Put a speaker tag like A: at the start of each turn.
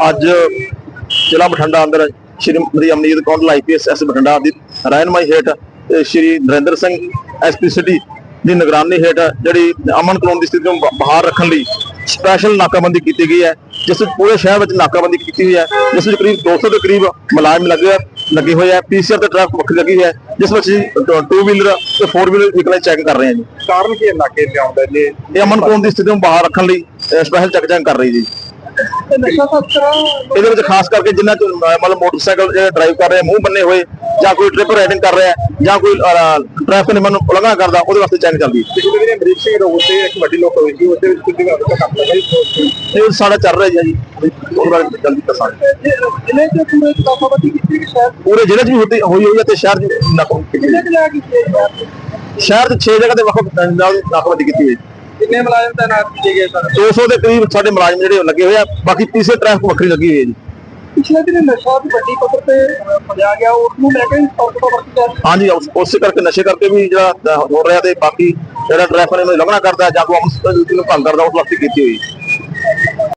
A: ਅੱਜ ਜ਼ਿਲ੍ਹਾ ਬਠਿੰਡਾ ਅੰਦਰ ਸ਼੍ਰੀਮਤੀ ਅਮਨੀਤ ਕੌਂਡਲ ਆਈਪੀਐਸ ਐਸ ਬਠਿੰਡਾ ਦੀ ਰਹਿਨਮਾਈ ਹੇਠ ਸ਼੍ਰੀ ਨਰਿੰਦਰ ਸਿੰਘ ਐਸਪੀ ਸਿਟੀ ਦੀ ਨਿਗਰਾਨੀ ਹੇਠ ਜਿਹੜੀ ਅਮਨ ਕਾਨੂੰਨ ਦੀ ਸਥਿਤੀ ਨੂੰ ਬ- ਬਹਾਲ ਰੱਖਣ ਲਈ ਸਪੈਸ਼ਲ ਨਾਕਾਬੰਦੀ ਕੀਤੀ ਗਈ ਹੈ ਜਿਸ ਵਿੱਚ ਪੂਰੇ ਸ਼ਹਿਰ ਵਿੱਚ ਨਾਕਾਬੰਦੀ ਕੀਤੀ ਹੋਈ ਹੈ ਜਿਸ ਵਿੱਚ ਕਰੀਬ 200 ਦੇ ਕਰੀਬ ਮੁਲਾਜ਼ਮ ਲੱਗੇ ਲੱਗੇ ਹੋਏ ਆ ਪੀਸੀਆਰ ਤੇ ਟ੍ਰੈਫਿਕ ਵੱਖਰੀ ਲੱਗੀ ਹੈ ਜਿਸ ਵਿੱਚ ਟੂ ਵੀਲਰ ਤੇ ਫੋਰ ਵੀਲਰ ਵਹੀਕਲਾਂ ਚੈੱਕ ਕਰ ਰਹੇ ਹਾਂ ਜੀ।
B: ਕਾਰਨ ਕੀ ਹੈ ਨਾਕੇ ਤੇ ਆਉਂਦਾ ਜੀ
A: ਇਹ ਅਮਨ ਕਾਨੂੰਨ ਦੀ ਸਥਿਤੀ ਨੂੰ ਬਾਹਰ ਰੱਖਣ ਲਈ ਸਪੈਸ਼ਲ ਚੈੱਕ ਚੈੱਕ ਕਰ ਰਹੀ ਜੀ।
B: ਨਸ਼ਾ ਤਸਕਰਾਂ
A: ਇਹਦੇ ਵਿੱਚ ਖਾਸ ਕਰਕੇ ਜਿਨ੍ਹਾਂ ਚ ਮਤਲਬ ਮੋਟਰਸਾਈਕਲ ਜਿਹੜੇ ਡਰਾਈਵ ਕਰ ਰਹੇ ਆ, ਮੂੰਹ ਬੰਨੇ ਹੋਏ ਜਾਂ ਕੋਈ ਟ੍ਰਿਪ ਰਾਈਡਿੰਗ ਕਰ ਰਿਹਾ ਹੈ, ਜਾਂ ਕੋਈ ਟ੍ਰੈਫਿਕ ਨਿਯਮਾਂ ਨੂੰ ਉਲੰਘਣਾ ਕਰਦਾ ਉਹਦੇ ਵਾਸਤੇ ਚੈੱਕ ਚੱਲਦੀ ਹੈ।
B: ਪਿਛਲੇ ਦਿਨ ਅਮਰੀਕ ਸਿੰਘ ਰੋਡ ਤੇ ਇੱਕ ਵੱਡੀ ਲੋਕ ਹੋਈ ਸੀ ਉਹਦੇ ਵਿੱਚ ਕੁਝ ਜਗ੍ਹਾ ਦਾ ਕੰਮ ਲੱਗਾ ਜੀ
A: ਇਹ ਸਾਡਾ ਚੱਲ ਰਿਹਾ ਜੀ ਉਹਦੇ ਬਾਰੇ ਜਲਦੀ ਦੱਸਾਂਗੇ।
B: ਜ਼ਿਲ੍ਹੇ ਚ ਪੂਰੇ ਨਾਕਾਬੰਦੀ ਕੀਤੀ ਕਿ ਸ਼ਾਇਦ
A: ਪੂਰੇ ਜ਼ਿਲ੍ਹੇ 'ਚ ਵੀ ਹੋਤੀ ਹੋਈ ਹੋਈ ਹੈ ਤੇ ਸ਼ਹਿਰ 'ਚ ਵੀ ਨਾਕਾਬੰਦੀ ਕੀਤੀ ਹੋਈ
B: ਕਿ ਲਿਆ ਕੀਤੀ ਹੈ
A: ਹੈ। ਸ਼ਹਿਰ 'ਚ 6 ਜਗ੍ਹਾ ਤੇ ਵੱਖ ਵੱਖ ਨਾਕਾਬੰਦੀ ਕੀਤੀ ਹੋਈ ਹੈ।
B: ਕਿੰਨੇ ਮੁਲਾਜ਼ਮ ਤਾਇਨਾਤ ਕੀਤੇ ਗਏ ਸਰ?
A: 200 ਦੇ ਕਰੀਬ ਸਾਡੇ ਮੁਲਾਜ਼ਮ ਜਿਹੜੇ ਉਹ ਲੱਗੇ ਹੋਏ ਆ ਬਾਕੀ ਤੀਸਰੇ ਟ੍ਰੈਫਿਕ ਵੱਖਰੀ ਲੱਗੀ ਹੋਈ ਹੈ ਜੀ।
B: ਪਿਛਲੇ ਦਿਨ ਨਸ਼ਾ ਦੀ ਵੱਡੀ ਪੱਧਰ ਤੇ ਫੜਿਆ ਗਿਆ ਉਸ ਨੂੰ ਲੈ ਕੇ ਸਖਤ ਤੋਂ ਵਰਤੀ
A: ਹਾਂਜੀ ਉਸ- ਕਰਕੇ ਨਸ਼ੇ ਕਰਕੇ ਵੀ ਜਿਹੜਾ ਹੋ ਰਿਹਾ ਤੇ ਬਾਕੀ ਜਿਹੜਾ ਟ੍ਰੈਫਿਕ ਨਿਯਮਾਂ ਦੀ ਉਲੰਘਣਾ ਕਰਦਾ ਜਾਂ ਕੋਈ ਨੂੰ ਭੰਗ ਕਰਦਾ ਉਸ ਵਾਸਤੇ ਕੀਤੀ ਹੋਈ